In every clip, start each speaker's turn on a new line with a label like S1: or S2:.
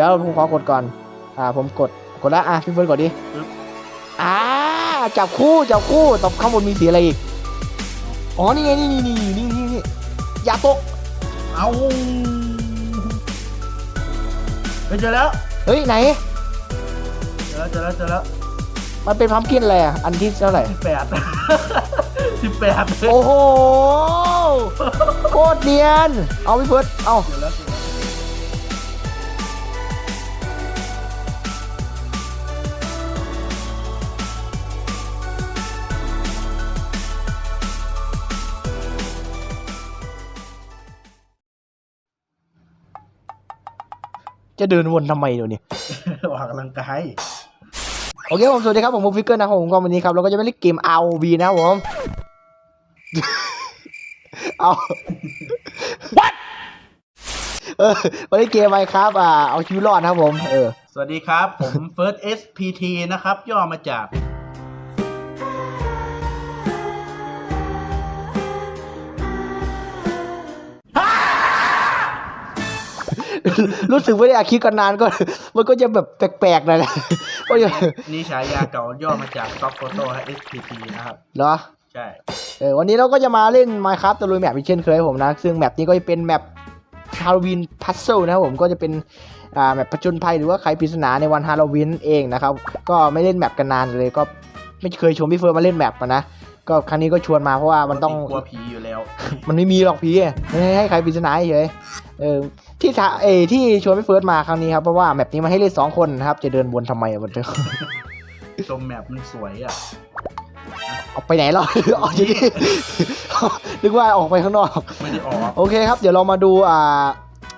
S1: ดี๋ยวผมขอกดก่อน อ่า ผมกด กดแล้วอะพี่เฟิร์สกดดิ
S2: ปึ๊บ
S1: อ่า จับคู่ จับคู่ ตบข้างบนมีสีอะไรอีก อ๋อ นี่ไง นี่นี่นี่นี่นี่นี่อย่าตก
S2: เอาเฮ้ยเจอแล้ว
S1: เฮ้ย ไหน
S2: เจอแล้วเจอแล้วเจอแล้ว
S1: มันเป็นพัมกินอะไรอะ อันที่เท่าไหร่
S2: สิบแปดสิบแปดเจอ
S1: โอ้โห โคตรเนียน เอาพี่เฟิร์สเอา
S2: จอแล้ว
S1: จะเดินวนทำไมเดี๋ยวนี้
S2: ออกกำลังกาย
S1: โอเคผมสวัสดีครับผมมูฟิกเกอร์นะครับผมก็วันนี้ครับเราก็จะไม่เล่นเกม ROV นะครับผมเอา What เออวันนี้เกมอะไรครับอ่าเอาชีวิตรอดนะครับผมเออ
S2: สวัสดีครับ ผม First SPT นะครับ ย่อมาจาก
S1: รู้สึกไม่ได้อาคิดกันนานก็ มันก็จะแบบแปลกๆหน่อยนะก็จะ
S2: นี่ฉายาเก่าย่อมาจาก Stock Photo และ SPT นะครับ
S1: เหรอ
S2: ใช่
S1: เออวันนี้เราก็จะมาเล่น Minecraft ตะลุยแมปอีกเช่นเคยครับผมนะ ซึ่งแมปนี้ก็จะเป็นแมปฮาโลวีนพัซเซิลนะครับผมก็จะเป็นอ่าแมปผจญภัยหรือว่าไขปริศนาในวันฮาโลวีนเองนะครับ ก็ไม่เล่นแมปกันนานเลยก็ไม่เคยชวนพี่เฟิร์นมาเล่นแมปอะนะ ก็ครั้งนี้ก็ชวนมาเพราะว่ามันต้อง
S2: กลัวผีอยู่แล้ว
S1: มันไม่มีหรอกพี่ไม่ให้ให้ใครปริศนาเฉยเออที่ทาเออที่ชวนพี่เฟิร์สมาครั้งนี้ครับเพราะว่าแมปนี้มันให้เล่นสองคนนะครับ จะเดินวนทำไมอะมันจะ
S2: ชมแมปมันสวยอะ
S1: ออกไปไหนหรอออกจากนี่นึกว่าออกไปข้างนอก
S2: ไม่ได้ออก
S1: โอเคครับ เดี๋ยวเรามาดูอ่า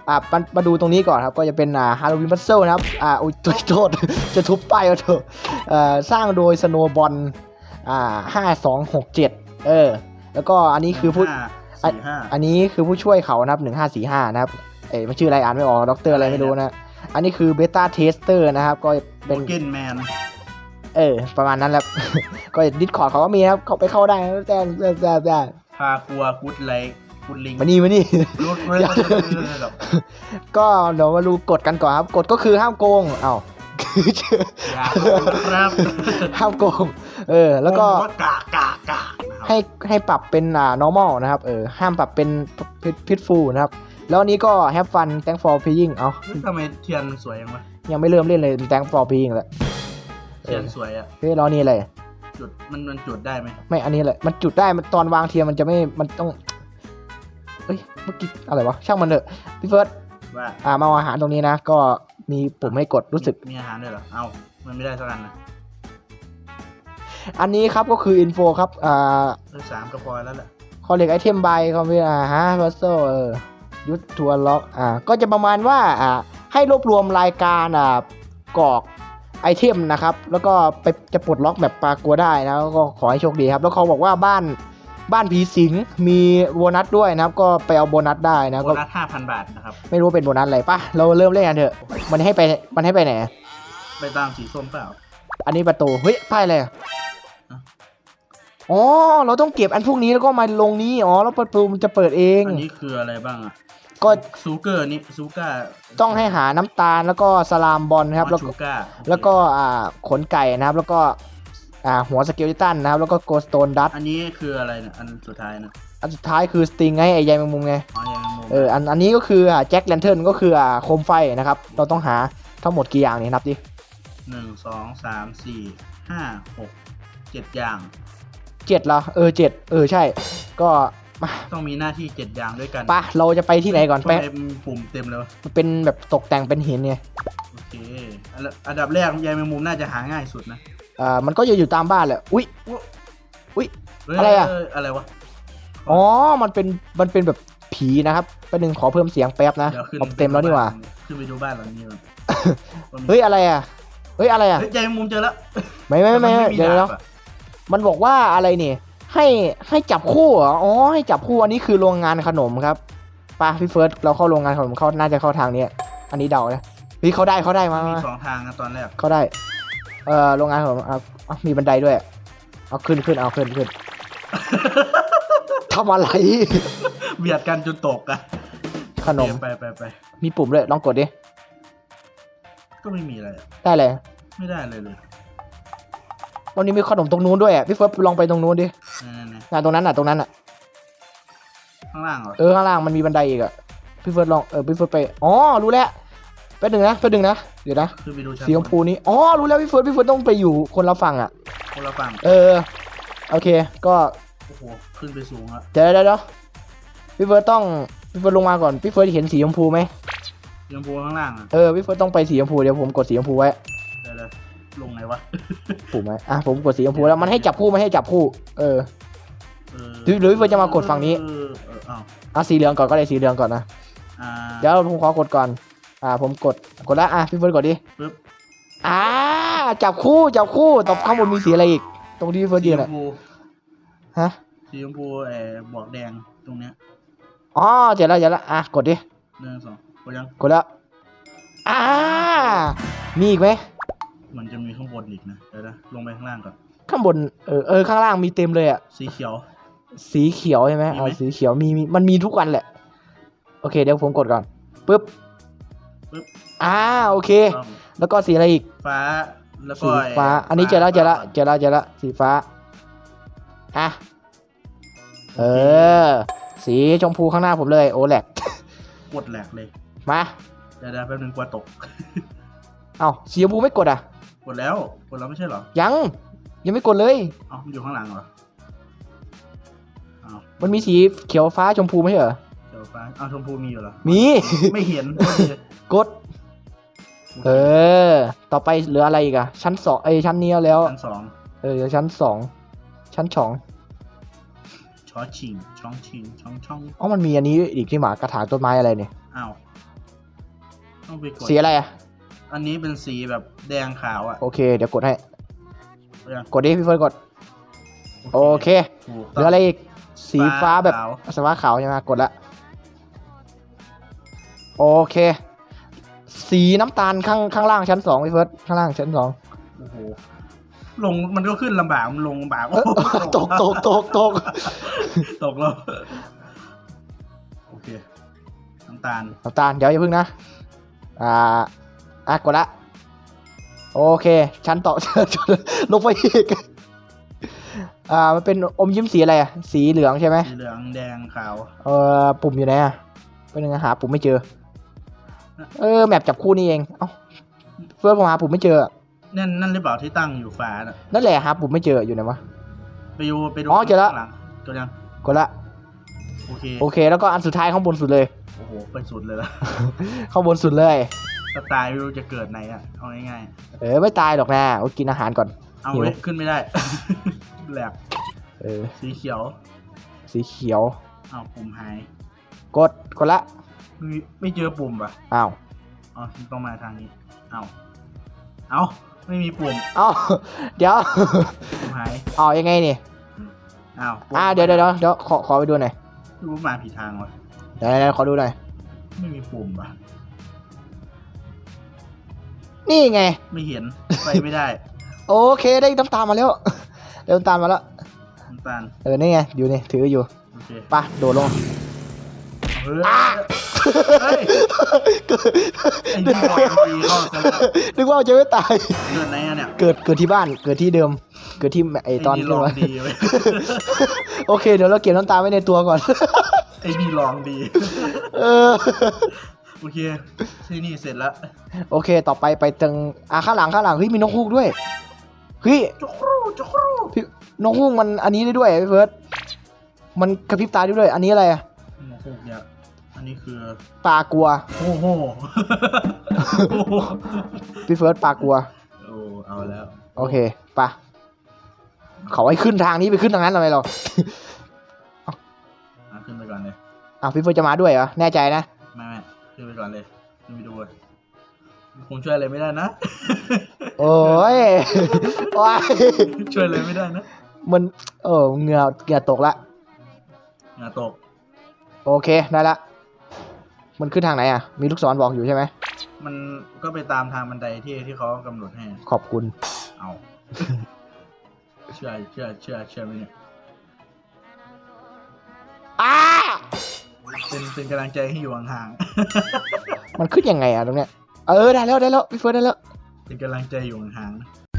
S1: อ่ามามาดูตรงนี้ก่อนครับก็จะเป็นอ่าฮาโลวีนพัซเซิลนะครับอ่าอุ้ยตัวโทษจะทุบป้ายเอาเถอะเอ่อสร้างโดยสโนบอล อ่าห้าสองหกเจ็ดเออ แล้วก็อันนี้คือผู้
S2: ห้าสี่ห้า
S1: อันนี้คือผู้ช่วยเขานะครับหนึ่งห้าสี่ห้านะครับเอ้ยมันชื่ออะไรอ่านไม่ออกด็อกเตอร์อะไรไม่รู้นะ อันนี้คือเบต้าเทสเตอร์นะครับ ก็เป็น
S2: กินแมน
S1: เออ ประมาณนั้นแหละก็ดิสคอร์ดเขาก็มีนะครับ เข้าไปเข้าได้นะแต่แต่แต่แต่
S2: พากลัวกุดไลค์กุดลิง
S1: มานี่มานี่
S2: รุดเรื่อยๆแบบ
S1: ก็เดี๋ยวมาดูกฎกันก่อนครับกฎก็คือห้ามโกงเอ้า
S2: อยาก ครับ
S1: ห้ามโกงเออ แล้วก็
S2: ว่ากากากากนะครับ
S1: ให้ให้ปรับเป็นอ่า normal นะครับเออห้ามปรับเป็น pitful นะครับ แล้วอันนี้ก็ have fun thank for playing เอา
S2: เฮ้ยทำไมเทียนสวยยังวะ
S1: ยังไม่เริ่มเล่นเลย thank for playing แล้ว
S2: เทียนสวยอะ
S1: เฮ้ยรอนี่เลย
S2: จุดมันมันจุดได้ไหม
S1: ไม่อันนี้เลยมันจุดได้มันตอนวางเทียนมันจะไม่มันต้องเอ้ยเมื่อกี้อะไรวะช่างมันเถอะพี่เฟิร์ส
S2: ว่า
S1: อ่ามาเอาอาหารตรงนี้นะ ก็ มีปุ่มให้กดรู้สึก
S2: มีอาหารด้วยเหรอ เอ้ามันไม่ได้สักอันนะ
S1: อันนี้ครับก็คืออินโฟครับ อ่า
S2: เออสามก็พอแล้วแหละ
S1: คอลเลกไอเทมบายคอมพิวอ่าฮะพัซโซเออยุทธทัวร์ล็อกอ่าก็จะประมาณว่าอ่าให้รวบรวมรายการอ่ากรอกไอเทมนะครับ แล้วก็ไปจะปลดล็อกแบบปลากัวได้นะแล้วก็ขอให้โชคดีครับ แล้วเขาบอกว่าบ้าน บ้านผีสิงมีโบนัสด้วยนะครับ ก็ไปเอาโบนัสได้นะ
S2: โบ
S1: ก็
S2: นัสห้าพันบาทนะครับ
S1: ไม่รู้ว่าเป็นโบนัสอะไรปะเราเริ่มเล่นกันเถอะ มันให้ไปมันให้ไปไหน
S2: ไปตามสีส้มเปล่า
S1: อันนี้ประตูเฮ้ยป้ายอะไรอะ
S2: อะ
S1: อ๋อเราต้องเก็บอันพวกนี้แล้วก็มาลงนี้อ๋อแล้วประตูมันจะเปิดเอง
S2: อันนี้คืออะไรบ้างอะ
S1: ก็
S2: ซูเกอร์นี่ซูก้า
S1: ต้องให้หาน้ำตาลแล้วก็สลามบอลนะครับ แล้วก็
S2: ชูก้า
S1: แล้วก็อ่าขนไก่นะครับ แล้วก็ อ่าหัวสเกลตันนะครับ แล้วก็โกสโตนดัต
S2: อันนี้คืออะไรเนี่ยอันสุดท้ายนะ
S1: อันสุดท้ายคือสติงไงไอ้ใยแมงมุมไง
S2: อ๋อยังมุม
S1: เอออันอันนี้ก็คืออ่าแจ็คแลนเทิร์นก็คืออ่าโคมไฟนะครับ เราต้องหาทั้งหมดกี่อย่างนี่นับดิ
S2: หนึ่งสองสามสี่ห้าหกเจ็ดอย่าง
S1: เจ็ดเหรอเออเจ็ดเออใช่ ก็มา
S2: ต้องมีหน้าที่เจ็ดอย่างด้วยกัน
S1: ปะเราจะไปที่ไหนก่อน
S2: ทำ
S1: ไป
S2: ไมมีปุ่มเต็มเลยวะ
S1: มันเป็นแบบตกแต่งเป็นหินไง
S2: โอเคอันละอันดับแรกยายแมงมุมน่าจะหาง่ายสุดนะ
S1: อ่ามันก็จะอยู่ตามบ้านแหละอุ้ยอุ้ย
S2: เฮ้ย
S1: อะไรอะ
S2: เอะไรวะ
S1: อ๋อ มันเป็นมันเป็นแบบผีนะครับแป๊บนึงขอเพิ่มเสียงแป๊บนะ
S2: เดี๋ยวขึ้น
S1: เอาเต็มแล้วนี่หว่า
S2: ขึ้นไปดูบ้านหลังนี้ก่อน
S1: เฮ้ยอะไรอะเฮ้ยอะไรอะ
S2: เฮ้ยยายแมงมุมเจอแล้ว
S1: ไม่ไม่ไม่
S2: แต่
S1: ไม่
S2: น
S1: เดี๋ยว
S2: ดา
S1: เดี๋ยว
S2: บอะ
S1: มันบอกว่าอะไรนี่ให้ให้จับคู่เหรออ๋อให้จับคู่อันนี้คือโรงงานขนมครับไป้าพี่เฟิร์สเราเข้าโรงงานขนมเขาน่าจะเข้าทางเนี้ยอันนี้เดานะเฮ้ยเขาได้เขาได้มา
S2: มี
S1: มา
S2: สองทางนะตอนแรก
S1: เขาได้ เอ่อโรงงานขนมเอาเอามีบันไดด้วย เอาขึ้นขึ้นเอาขึ้นขึ้นทำอะไร
S2: เบียดกันจนตกอะ
S1: ขนม
S2: ไปไปไป
S1: มีปุ่มด้วยลองกดดิ
S2: ก็ไม่มีอะไรอะ
S1: ได้เลย
S2: ไม่ได้เลยเลย
S1: วันนี้มีขนมตรงนู้นด้วยอะพี่เฟิร์สลองไปตรงนู้นดิ
S2: นั่นๆ
S1: น่ะตรงนั้นอะตรงนั้นอะ
S2: ๆข้างล่างเหรอ
S1: เออข้างล่างมันมีบันไดอีกอะพี่เฟิร์สลองเออพี่เฟิร์สไปอ๋อรู้แล้วแป๊บหนึงนะแป๊บหนึงนะเดี๋ยวนะ
S2: คือไปดูชั้น
S1: สีชมพูนี้อ๋อรู้แล้วพี่เฟิร์สพี่เฟิร์สต้องไปอยู่คนละฝั่งอะ
S2: คนละฝั่ง
S1: เออโอเค ก็
S2: โอ้โหขึ้นไปสูงอะ
S1: เดี๋ยวเดี๋ยวเดี๋ยวพี่เฟิร์สต้องพี่เฟิร์สลงมาก่อนพี่เฟิร์สเห็นสีชมพูไหม
S2: สีชมพูข้างล่างอะ
S1: เออพี่เฟิร์สต้องไปสีชมพูเดี๋ยวผมกดสีชมพูไว้
S2: เดี๋ยวๆลงไงวะ
S1: ถูกไหมอะผมกดสีชมพูแล้วมันให้จับคู่ไม่ให้จับคู่ เออ
S2: เออ
S1: หรือหรือพี่เฟิร์สจะมากดฝั่งนี้
S2: เออเอออ้าว
S1: อะสีเหลืองก่อนก็ได้สีเหลืองก่อนนะ
S2: อ่า
S1: เดี๋ยวผมขอกดก่อน อ่าผมกดกดแล้วอะพี่เฟิร์สกดดิ
S2: ปึ๊บ
S1: อ่าจับคู่จับคู่ตบข้างบนมีสีอะไรอีก ตรงที่พี่เฟิร์ส
S2: สี
S1: ยื
S2: ช
S1: น
S2: ม
S1: อะ
S2: พู
S1: ฮะ
S2: สีชมพูเอ่อบวกแดงตรงเนี้ย
S1: อ๋อเจ็ดแล้วเจ็ดแล้วอะกดดิ
S2: หนึ่งสองกดยัง
S1: กดแล้วอ่ามีอีกไหม
S2: มันจะมีข้างบนอีกนะเดี๋ยวนะลงไปข้างล่างก่อน
S1: ข้างบนเออเออข้างล่างมีเต็มเลยอะ
S2: สีเขียว
S1: สีเขียวใช่ไหม
S2: มีไหม
S1: อ๋อสีเขียวมีมีมันมีทุกวันแหละ โอเคเดี๋ยวผมกดก่อนปึ๊บ
S2: ปึ๊บ
S1: อ่าโอเค
S2: ต้อง
S1: แล้วก็สีอะไรอีก
S2: ฟ้า แล้วก็
S1: สี
S2: ไฟ้า
S1: อันนี้เจอแล้วเจอแล้วเจอแล้วเจอแล้วสีฟ้าอะเออ สีชมพูข้างหน้าผมเลยโอแลก
S2: กดแหลกเลย
S1: มา
S2: เดี๋ยวๆแป๊บนึงกลัวตก
S1: เอ้าสีชมพูไม่กดอะ
S2: กดแล้ว กดแล้วไม่ใช่เหรอ
S1: ยัง ยังไม่กดเลย
S2: เอ้ามันอยู่ข้างหลังเหรอเอ้า
S1: มันมีสีเขียวฟ้าชมพูไม่ใช่เหรอ
S2: เดี๋ยวฟ้าเอ้าชมพูมีอยู่เหรอ
S1: มี
S2: ไม่เห็น
S1: กด เออ ต่อไปเหลืออะไรอีกอะชั้นสองไอยชั้นนี้แล้ว
S2: ชั้นสอง
S1: เออเดี๋ยวชั้นสองชั้นสอง
S2: ช้อชิงช่องชิงช่องช่อง
S1: อ๋อมันมีอันนี้อีกที่หมากระถางต้นไม้อะไรเนี่ย
S2: อ้าวต้องไปกด
S1: สีอะไรอะ
S2: อันนี้เป็นสีแบบแดงขาวอะ
S1: โอเค เดี๋ยวกดให้
S2: เอายัง
S1: กดดิพี่เฟิร์สกด โอเค
S2: ถูก
S1: เหลืออะไรอีกสีฟ้าแบบ
S2: ขาว
S1: สีฟ้าขาวใช่ไหมกดละโอเค สีน้ำตาลข้างข้างล่างชั้นสองพี่เฟิร์สข้างล่างชั้นสอง
S2: โอ้โหลงมันก็ขึ้นลำบากมันลงลำบาก
S1: เอ้ยตกตกตกตก
S2: ตกแล้วโอเคน้ำตาล
S1: น้ำตาลเดี๋ยวอย่าพึ่งนะอ่าอะกดละโอเค ชั้นต่อ ลงไปอีกอ่ามันเป็นอมยิ้มสีอะไรอะสีเหลืองใช่ไหม
S2: สีเหลืองแดงขาว
S1: เออปุ่มอยู่ไหนอะเป็นยังไงหาปุ่มไม่เจอ เออแมปจับคู่นี่เอง เอ้าเฟิร์สผมหาปุ่มไม่เจออะ
S2: นั่นนั่นหรือเปล่าที่ตั้งอยู่ฟ้าน่ะ
S1: นั่นแหละหาปุ่มไม่เจออยู่ไหนวะ
S2: ไปดูไปดู
S1: อ๋อเจอแล้ว
S2: ข้างหลังเจอยัง
S1: กดละ
S2: โอเค
S1: โอเค แล้วก็อันสุดท้ายข้างบนสุดเลย
S2: โอ้โหไปสุดเลยละ
S1: ข้างบนสุดเลย
S2: ถ้าตายไม่รู้จะเกิดไหนอะเอาง่าย
S1: เออไม่ตายหรอกนะโอ้กินอาหารก่อน
S2: ๆเอา
S1: หิว
S2: เว้ยขึ้นไม่ได้ แหลก
S1: เออ
S2: สีเขียว
S1: สีเขียว
S2: อ้าวปุ่มหาย
S1: กดกดละ
S2: ไม่มีไม่เจอปุ่มป่ะ
S1: อ้าว
S2: อ๋อต้องมาทางนี้ เอาเอาไม่มีปุ่ม
S1: เอ้าเดี๋ยว
S2: ปุ่มหาย
S1: เอายังไงนี่
S2: อ้าว
S1: อ่าเดี๋ยวเดี๋ยวเดี๋ยวเดี๋ยวขอขอไปดูหน่อย
S2: รู้มาผิดทางวะ
S1: เดี๋ยวเดี๋ยวเดี๋ยวขอดูหน่อย
S2: ไม่มีปุ่มป่ะ
S1: นี่ไง
S2: ไม่เห็นไปไม่ได้
S1: โอเคได้น้ำตาลมาแล้วได้น้ำตาลมาแล้ว
S2: น้ำตาล
S1: เออนี่ไงอยู่นี่ถืออยู่
S2: โอเค
S1: ไปะโดดลง
S2: เฮ้ยเฮ้ยไอ้นี่ลอยดีเข้าซะแล้ว
S1: นึกว่าจะไม่ตาย
S2: เกิดไหนอะเนี่ย
S1: เกิดเกิดที่บ้านเกิดที่เดิม เกิดที่ไอตอน
S2: ไอ้นี่
S1: ขึ้
S2: ล
S1: น
S2: อง
S1: มา
S2: ดีเว้ย
S1: โอเคเดี๋ยวเราเก็บน้ำตาลไว้ในตัวก่อน
S2: ไอ้นี่ลองดี
S1: เออ
S2: โอเคที่นี่เสร็จแล้ว
S1: โอเค ต่อไปไปตึงอะข้างหลังข้างหลังเฮ้ยมีนกฮูกด้วยเฮ้ย
S2: จุกรูจุกรู
S1: พี่นกฮูกมันอันนี้ได้ด้วยพี่เฟิร์สมันกระพริบตาได้ด้วย อันนี้อะไรอะ
S2: หมวกฮูกเนี่ยอั นนี้คือ
S1: ปลากลัว
S2: โอ้โห
S1: พี่เฟิร์สปลากลัว
S2: โอ้เอาแล้ว
S1: โอเคปะเขาให้ขึ้นทางนี้ไปขึ้นทางนั้นทำไมเรา
S2: อะขึ้นไปก่อนเลย
S1: อะพี่เฟิร์สจะมาด้วยเหรอ แน่ใจนะ
S2: ไม่ไม่ขึ้นไปก่อนเลยขึ้นไปดูเลยคงช่วยอะไรไม่ได้นะ
S1: โอ้ยโอ้ย
S2: ช่วยอะไรไม่ได้นะ
S1: มัน เออเหงื่อเหงื่อตกละ
S2: อย่าตก
S1: โอเค ได้ละ มันขึ้นทางไหนอะ มีลูกศรบอกอยู่ใช่ไหม
S2: มันก็ไปตามทางบันไดที่ที่เขากำหนดให้
S1: ขอบคุณ
S2: เอา เชื่อเชื่อเชื่อเชื่อไหมเนี่ย
S1: อ้า
S2: เป็นเป็นกำลังใจให้อยู่ห่าง
S1: มันขึ้นยังไงอะตรงเนี้ย เอเออได้แล้วได้แล้วพี่เฟิร์สได้แล้ว
S2: เป็นกำลังใจอยู่ห่างๆ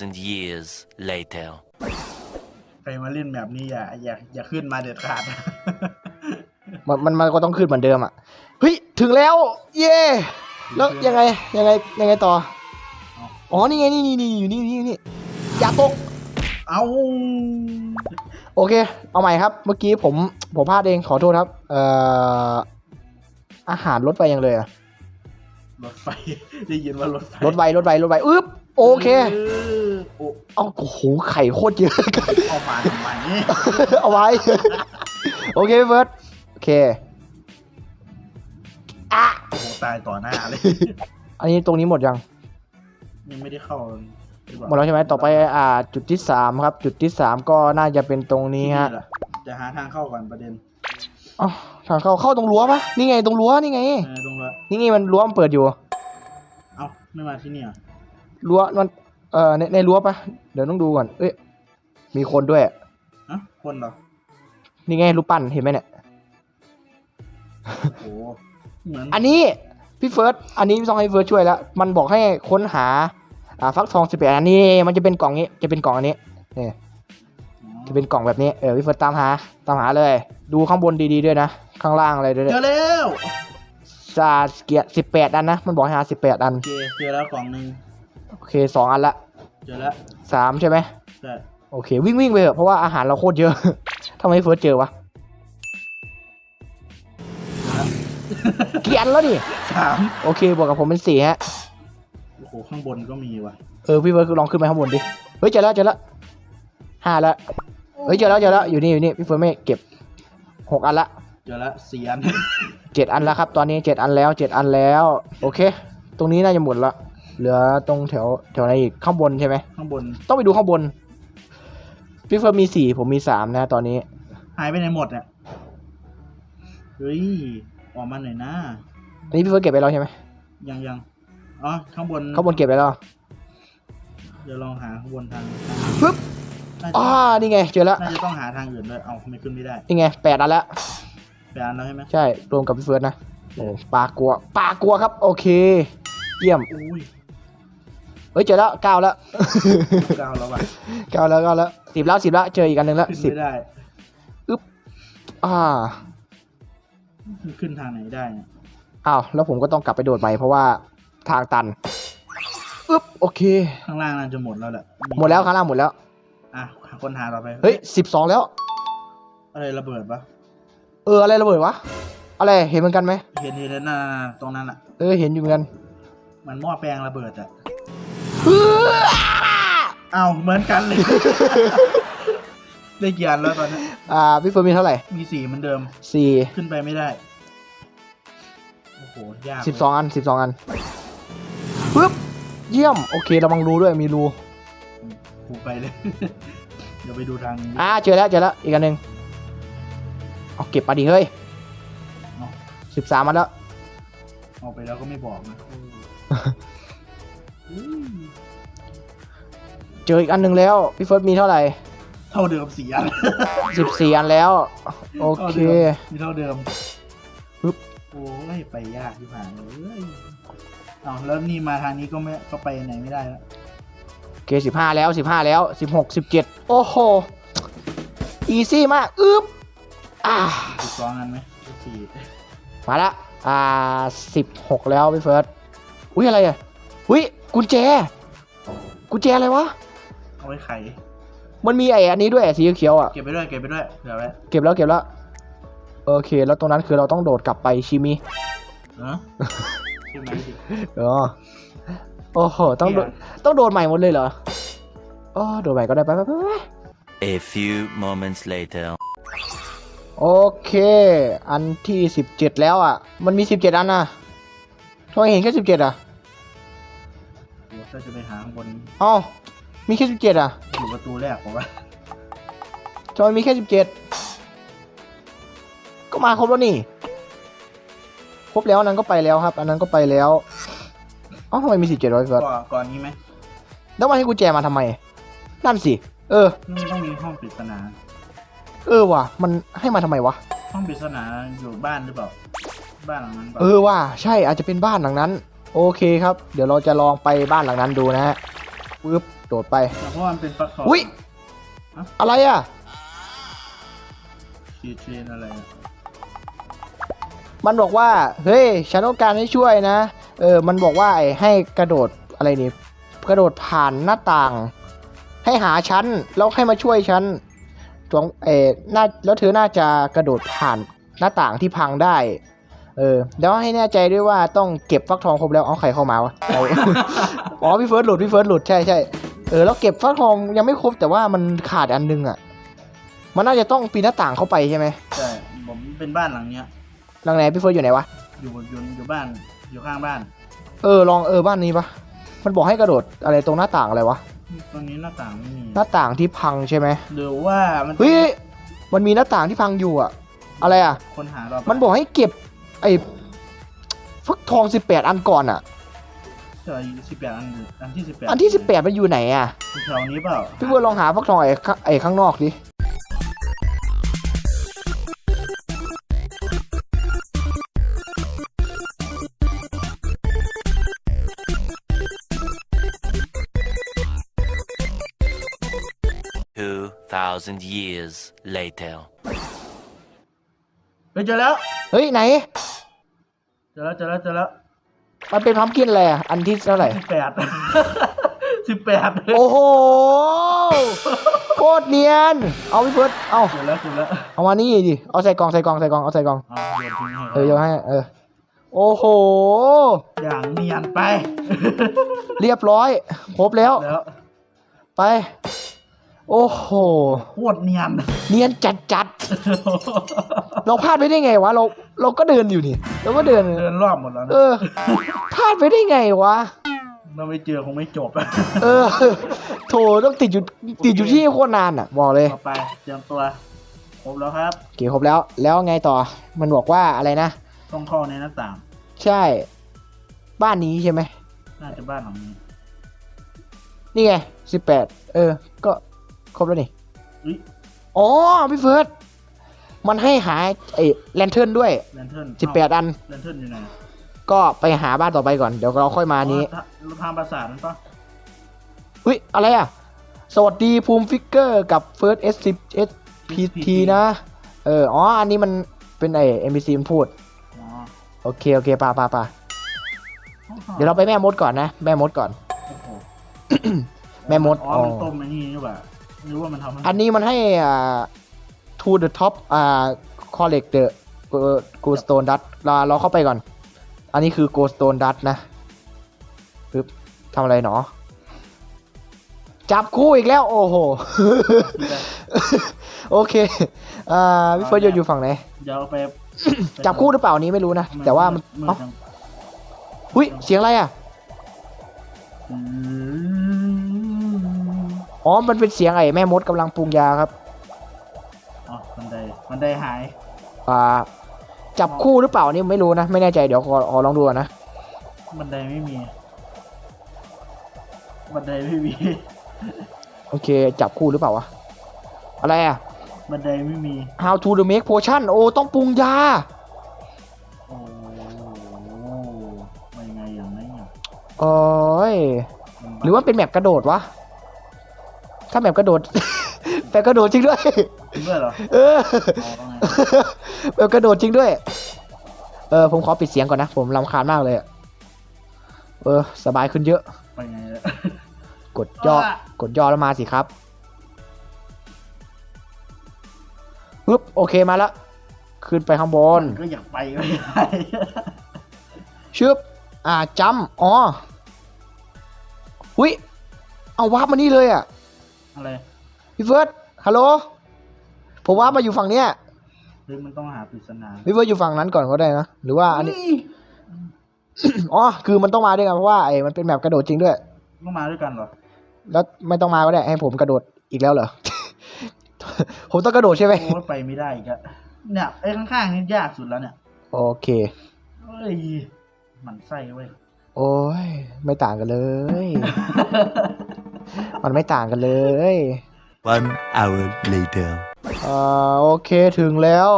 S3: 2,000 years later.
S2: ใครมาเล่นแบบนี้อย่าอย่าอย่าขึ้นมาเด็ดขาด
S1: มันมันมันก็ต้องขึ้นเหมือนเดิมอะเฮ้ยถึงแล้ว เย่แล้วยังไงยังไงยังไงต่อ
S2: เอา
S1: อ๋อนี่ไงนี่นี่นี่อยู่นี่นี่นี่อย่าตก
S2: เอา
S1: โอเค เอาใหม่ครับ เมื่อกี้ผมผมพลาดเองขอโทษครับ เอ่ออาหารลดไปยังเลยอะ
S2: รถไฟได้ยินว่ารถไฟ
S1: ลดไวลดไวลดไวอึ๊บ โอเค
S2: อโอ้
S1: เอาโอ้โหไข่โคตรเยอะ
S2: เอามาทำไม
S1: เอาไว้ โอเคพี่เฟิร์สโอเคอะ
S2: โอ้โหตายต่อหน้าเลย
S1: อันนี้ตรงนี้หมดยัง
S2: ยังไม่ได้เข้ารือเปา
S1: หมดแล้วใช่ไหมต่อไปอ่า จุดที่สามครับ จุดที่สามก็น่าจะเป็นตรงนี้ฮะ
S2: แหลจะหาทางเข้าก่อนประเด็น
S1: อ๋อทางเข้าเข้าตรงรั้วปะนี่ไงตรงรั้วนี่ไง
S2: เออตรงละ
S1: นี่ไงมันรั้วมันเปิดอยู่
S2: เอาไม่มาที่นี่เหรอ
S1: รั้วมันเอ่อในในรั้วปะเดี๋ยวต้องดูก่อน เอ้ยมีคนด้วย
S2: อะคนเหรอ
S1: นี่ไงรูปปั้นเห็นไหมเนี่ย
S2: โอ้โหเหมือน
S1: อันนี้พี่เฟิร์สอันนี้ต้องให้เฟิร์สช่วยแล้ว มันบอกให้ค้นหาอ่าฟักทองสิบแปดอันนี้มันจะเป็นกล่องนี้จะเป็นกล่องอันนี้นี่จะเป็นกล่องแบบนี้เออพี่เฟิร์สตามหาตามหาเลย ดูข้างบนดีๆด้วยนะ ข้างล่างอะไรด้วย
S2: เจอแล้ว
S1: ซาเกียสิบแปดอันนะ มันบอกให้หาสิบแปดอัน
S2: โอเคเจอแล้วกล่องหนึ่ง
S1: โอเคสองอันละ
S2: เจอแล้ว
S1: สามใช่ไหม
S2: ใช่
S1: โอเค วิ่งวิ่งไปเถอะเพราะว่าอาหารเราโคตรเยอะ ทำไมเฟิร์สเจอวะกี่อันแล้วนี่
S2: สาม
S1: โอเคบวกกับผมเป็นสี่ฮะ
S2: โอ้โหข้างบนก็มีว่ะ
S1: เออพี่เฟิร์สลองขึ้นไปข้างบนดิเฮ้ยเจอแล้วเจอแล้วห้าแล้วเฮ้ยเจอแล้วเจอแล้วอยู่นี่อยู่นี่พี่เฟิร์สไม่เก็บหกอันละ
S2: เจอแล้วสี่อัน
S1: เจ็ดอันแล้วครับ ตอนนี้เจ็ดอันแล้วเจ็ดอันแล้ว โอเค ตรงนี้น่าจะหมดละ เหลือตรงแถวแถวไหนอีกข้างบนใช่ไหม
S2: ข้างบน
S1: ต้องไปดูข้างบนพี่เฟิร์สมีสี่ผมมีสามนะตอนนี้
S2: หายไปไหนหมดเนี่ยเฮ้ยออกมาหน่อยนะ
S1: อันนี้พี่เฟิร์สเก็บไปแล้วใช่ไหม
S2: ยังยังอ๋อข้างบน
S1: ข้างบนเก็บไปแล้ว
S2: เดี๋ยวลองหาข้างบนทาง
S1: ปึ๊บ
S2: น่า
S1: อ่า
S2: จะ
S1: นี่ไงเจอแล้ว
S2: น่าจะต้องหาทางอื่นด้วยเอาไม่ขึ้นไม่ได้
S1: นี่ไงแปดอันแล้ว
S2: ไปอันแล้วใช่ไหม
S1: ใช่รวมกับพี่เฟิร์สนะโอ้ปลากลัวปลากลัวครับ โอเค เยี่ยม
S2: อุ้ย
S1: เฮ้ยเจอแล้วเก้าแล้ว
S2: ก้าวแล้วว่ะ
S1: เก้าแล้วเก้าแล้วสิบแล้วสิบแล้วเจออีกอันหนึ่งแล้ว
S2: ขึ้น
S1: สิบ
S2: ไม่ได้
S1: อ่า
S2: มันขึ้นทางไหนได้เนี่ย
S1: อ้าวแล้วผมก็ต้องกลับไปโดดใหม่เพราะว่าทางตันอึ๊บโอเค
S2: ข้างล่างน่าจะหมดแล้วแหละ
S1: หมดแล้วข้างล่างหมดแล้ว
S2: อะคนหาต่อไป
S1: เฮ้ยสิบสองแล้ว
S2: อะไรระเบิดปะ
S1: เอออะไรระเบิดวะอะไรเห็นเหมือนกันไหม
S2: เห็นเห็นแล้วน่ะตรงนั้นอะ
S1: เออเห็นอยู่เหมือนกัน
S2: มันหม้อแปลงระเบิดอะ
S1: เฮ้ย
S2: อ้าวเหมือนกันเลย ได้กี่อันแล้วตอนนี้
S1: อ่าพี่เฟิร์นมีเท่าไหร่
S2: มีสี่เหมือนเดิม
S1: สี่
S2: ขึ้นไปไม่ได้ โอ้โห ยาก
S1: สิบสองอันสิบสองอันปึ๊บเยี่ยม โอเคระวังรูด้วยมีรู
S2: กูไปเลย เดี๋ยวไปดูทางนี้
S1: อ่าเจอแล้วเจอแล้วอีกอันหนึ่งเอาเก็บมาดิเฮ้ย
S2: เอา
S1: สิบสามอันแล้ว
S2: เอาไปแล้วก็ไม่บอกนะอืม
S1: เจออีกอันหนึ่งแล้ว พี่เฟิร์สมีเท่าไหร่
S2: เท่าเดิมสี่อัน
S1: สิบสี่อันแล้ว โอเค
S2: มีเท่าเดิม
S1: ปึ๊บ
S2: โอ้ยไปยากที่ผ่านเลยเอาแล้วนี่มาทางนี้ก็ไม่ก็ไปไหนไม่ได้แล้ว
S1: โอเคสิบห้าแล้วสิบห้าแล้วสิบหกสิบเจ็ดโอ้โหอีซี่มากอึ๊บอ่า
S2: สิบสองอันไหมสี่
S1: มาละอ่าสิบหกแล้วพี่เฟิร์สอุ้ยอะไรอะอุ้ย กุญแจ กุญแจอะไรวะ
S2: เอาไว้ไข
S1: มันมีไอ้อันนี้ด้วยสีเขียวๆอะ
S2: เก็บไปด้วยเก็บไปด้วยเดี๋ยวไว้
S1: เก็บแล้วเก็บแล้วโอเค แล้วตรงนั้นคือเราต้องโดดกลับไปชิมิ
S2: เนอะใช่ไหมดิ
S1: เออโอ้โหต้องโดดต้องโดดใหม่หมดเลยเหรออ๋อโดดใหม่ก็ได้ไปไปไปไป
S3: A few moments later.
S1: โอเค อันที่สิบเจ็ดแล้วอะ มันมีสิบเจ็ดอันนะทำไมเห็นแค่สิบเจ็ดอะ
S2: เดี๋ยวถ้าจะไปหาข้างบน
S1: เอ้ามีแค่สิบเจ็ดอะ
S2: อยู่ประตูแรกผมว่า
S1: ทำไมมีแค่สิบเจ็ดก็มาครบแล้วนี่ ครบแล้วอันนั้นก็ไปแล้วครับ อันนั้นก็ไปแล้วเอ้าทำไมมีสิบเจ็ดร้อยเฟิร์ส
S2: ก่อนก่อนนี้ไหม
S1: แล้วมาให้กุญแจมาทำไม นั่นสิ เออ
S2: มันต้องมีห้องปริศนา
S1: เออว่ะ มันให้มาทำไมวะ
S2: ห้องปริศนาอยู่บ้านหรือเปล่า บ้านหลังนั้นเปล่า
S1: เออว่ะ ใช่อาจจะเป็นบ้านหลังนั้น โอเคครับ เดี๋ยวเราจะลองไปบ้านหลังนั้นดูนะฮะปึ๊บโดดไป
S2: แต่เพราะว่ามันเป็นฟักทอง
S1: อุ๊ยอะไรอะ
S2: ชีเทรนอะไรอะ
S1: มันบอกว่า เฮ้ยฉันต้องการให้ช่วยนะ เออ มันบอกว่าไอ้ให้กระโดดอะไรนี่ กระโดดผ่านหน้าต่าง ให้หาฉันแล้วให้มาช่วยฉันจวงเออน่าแล้วเธอน่าจะกระโดดผ่านหน้าต่างที่พังได้ เออแล้วให้แน่ใจด้วยว่าต้องเก็บฟักทองครบแล้วเอาใครเข้ามาวะเอาอ๋อพี่เฟิร์สหลุดพี่เฟิร์สหลุดใช่ใช่เออแล้วเก็บฟักทองยังไม่ครบแต่ว่ามันขาดอันนึงอะ มันน่าจะต้องปีนหน้าต่างเข้าไปใช่ไหม
S2: ใช่ผมเป็นบ้านหลังเนี้ย
S1: หลังไหนพี่เฟิร์สอยู่ไหนวะ
S2: อยู่อยู่อยู่บ้านอยู่ข้างบ้าน
S1: เออลองเออบ้านนี้ปะมันบอกให้กระโดดอะไรตรงหน้าต่างอะไรวะ
S2: ตรงนี้หน้าต่างไม่มี
S1: หน้าต่างที่พังใช่ไหม
S2: หรือว่ามัน
S1: เฮ้ยมันมีหน้าต่างที่พังอยู่อะอะไรอะ
S2: คนหาเรา
S1: มันบอกให้เก็บ ไอ้ฟักทองสิบแปดอันก่อนอะ
S2: เจอสิบแปดอันอยู่อันที่สิบแปด
S1: อันที่สิบแปดมันอยู่ไหนอะ
S2: แถวนี้เปล่า
S1: พี่เบิร์ดลองหาฟักทองไอ้ข้างไอ้ข้างนอกดิ
S3: 2,000 years later.
S2: ไปเจอแล้ว
S1: เฮ้ยไหน
S2: เจอแล้วเจอแล้วเจอแล้ว
S1: มันเป็นพัมกินอะไรอะอันที่เท่าไหร่
S2: สิบแปดสิบแปด
S1: โอ้โหโคตรเนียน เอาพี่เฟิร์ดเอา
S2: เจอแล้วเจอแล้ว
S1: เอามานี่ดิเอาใส่กล่องใส่กล่องใส่กล่องเอาใส่กล่อง
S2: เอาโยนทิ้งให้
S1: เออโยนให้เออโอ้โห
S2: อย่างเนียนไป
S1: เรียบร้อยครบแล้ว
S2: แล้ว
S1: ไป โอ้โห
S2: โคตรเนียน
S1: เนียนจัดจัดๆเราพลาดไปได้ไงวะเราเราก็เดินอยู่นี่เราก็เดิน
S2: เดินรอบหมดแล้วนะ
S1: เออพลาดไปได้ไงวะ
S2: เราไม่เจอคงไม่จบ
S1: เออโถต้องติดอยู่ติดอยู่ที่โคตรนานอะบอกเลย
S2: ต่อไปเตรียมตัวครบแล้วครับ
S1: เกี่ครบแล้ว แล้วไงต่อมันบอกว่าอะไรนะ
S2: ต้องเข้าในหน้าต่าง
S1: ใช่ บ้านนี้ใช่ไหม
S2: น่าจะบ้านหลังนี้
S1: นี่ไงสิบแปดเออ ก็ ครบแล้วนี่
S2: อุ้ย
S1: อ๋อพี่เฟิร์สมันให้หาไอ้แลนเทิร์นด้วย
S2: แลนเทิร์น
S1: สิบแปดอัน
S2: แลนเทิร์นอยู่ไหน
S1: ก็ไปหาบ้านต่อไปก่อน เดี๋ยวเราค่อยมานี้
S2: อ๋อทางปราสาทนั่นปะ
S1: อุ้ย อะไรอะ สวัสดีภูมิฟิกเกอร์กับ First S10 SPT นะ เออ อ๋อ อันนี้มันเป็นไอ้ NPC มันพูด
S2: อ๋อ
S1: โอเค โอเคป่าป่าป่าเดี๋ยวเราไปแม่มดก่อนนะ แม่มดก่อน
S2: โอ้โห
S1: แม่มด
S2: อ๋อมัน
S1: อ๋อ
S2: ต้มไอ้นี่นี่หว่า หรือว่ามันทำให้
S1: อันนี้มันให้อ่า to the top อ่า collect the go stone dust เราเราเข้าไปก่อน อันนี้คือ go stone dust นะปึ๊บทำอะไรหนอ จับคู่อีกแล้ว โอ้โห โอเค อ่าพี่เฟิร์สอยู่อยู่ฝั่งไหน
S2: เดี๋ยวเอาไป
S1: จับคู่หรือเปล่าอันนี้ไม่รู้นะ แต่ว่ามัน
S2: มื
S1: เอ้า
S2: จัง
S1: หุ้ย เสียงอะไรอะ
S2: อืม
S1: อ๋อ มันเป็นเสียงไอ้แม่มดกำลังปรุงยาครับ
S2: อ๋อบันไดบันไดหาย
S1: อ่า จับคู่หรือเปล่านี่ไม่รู้นะ ไม่แน่ใจเดี๋ยวขอขอลองดูก่อนนะ
S2: บันไดไม่มี บันไดไม่มี
S1: โอเค จับคู่หรือเปล่าวะ อะไรอะ
S2: บันไดไม่มี
S1: how to the make potion โอ้ ต้องปรุงยา
S2: โอ้โหมายังไงอย่างนี้อะ
S1: โอ้ย
S2: มัน
S1: หรือว่าเป็นแมปกระโดดวะ ถ้าแมปกระโดดแมปกระโดดจริงด้วย
S2: จริงด้วยเหรอ
S1: เออ
S2: อ๋อต้องไง
S1: แมปกระโดดจริงด้วย เออ ผมขอปิดเสียงก่อนนะ ผมรำคาญมากเลยอะเออ สบายขึ้นเยอะ
S2: ไปไงล่ะ
S1: กดย่อ
S2: อะ
S1: กดย่อแล้วมาสิครับปึ๊บโอเคมาแล้วขึ้นไปข้างบน
S2: ก็อยากไปไม่ได้
S1: ชึบ อ่าจำอ๋อ หุยเอาวาร์ปมานี่เลยอะ
S2: อะไร
S1: พี่เฟิร์สฮัลโหลผมวาร์ปมาอยู่ฝั่งเนี้ย
S2: หรือมันต้องหาปริศนา
S1: พี่เฟิร์สอยู่ฝั่งนั้นก่อนก็ได้นะหรือว่าอันนี้
S2: เฮ้ย
S1: อ๋อคือมันต้องมาด้วยกันเพราะว่าไอ้มันเป็นแบบกระโดดจริงด้วย
S2: ต้องมาด้วยกันเหรอ
S1: แล้วไม่ต้องมาก็ได้ให้ผมกระโดดอีกแล้วเหรอ ผมต้องกระโดดใช่ไหม
S2: โอ้ยไปไม่ได้อีกอะเนี่ยไอ้ข้างๆนี่ยากสุดแล้วเนี่ย
S1: โอเค
S2: เฮ้ยหมันไส้เว้ย
S1: โอ้ย ไม่ต่างกันเลย มันไม่ต่างกันเลย
S3: One hour later.
S1: อ่าโอเคถึงแล้ว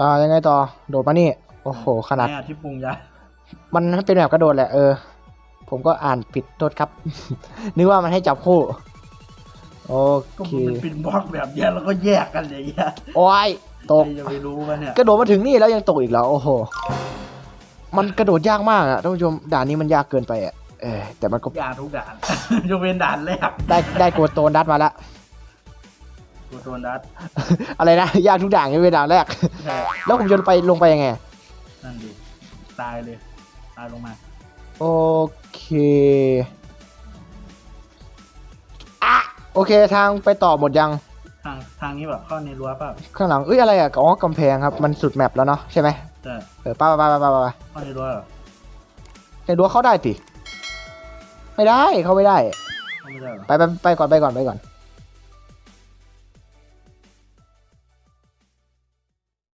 S1: อ่ายังไงต่อ โดดมานี่ โอ้โห ขนาด
S2: แม่ที่ปรุงยา
S1: มันเป็นแบบกระโดดแหละเออ ผมก็อ่านผิดโทษครับ นึกว่ามันให้จับคู่ โอ
S2: ก็
S1: เค
S2: มันเป็นบล็อกแบบเนี้ยแล้วก็แยกกันอย่างเงี้ย
S1: โอ้ยตก
S2: ใครจะไปรู้วะเนี่ย
S1: กระโดดมาถึงนี่แล้วยังตกอีกแล้ว โอ้โห มันกระโดดยากมากอะท่านผู้ชมด่านนี้มันยากเกินไปอะ เออแต่มันก็
S2: ยากทุกด่าน ยกเว้นด่านแรก
S1: ได้ได้โกโตนดัดมาแล้ว
S2: กูโดนดัด
S1: อะไรนะ ยากทุกด่านยังเป็นด่านแรก
S2: ใช่
S1: แล้วผมจะไปลงไปยังไง
S2: นั่นดิตายเลย ตายลงมา
S1: โอเคอะโอเคทางไปต่อหมดยัง
S2: ทางทางนี้แบบเข้าในรั้วเปล่า
S1: ข้างหลังเอ้ยอะไรอะอ๋อกำแพงครับ มันสุดแมปแล้วเนาะใช่ไหม
S2: แต่
S1: เออไป้าป้าป้าป้าป้า
S2: เข้าในรั้วเหรอ
S1: ในรั้วเข้าได้ติ ไม่ได้เข้าไม่ได้
S2: เข้าไม่ได้เหรอ
S1: ไปไปไปก่อนไปก่อนไปก่อน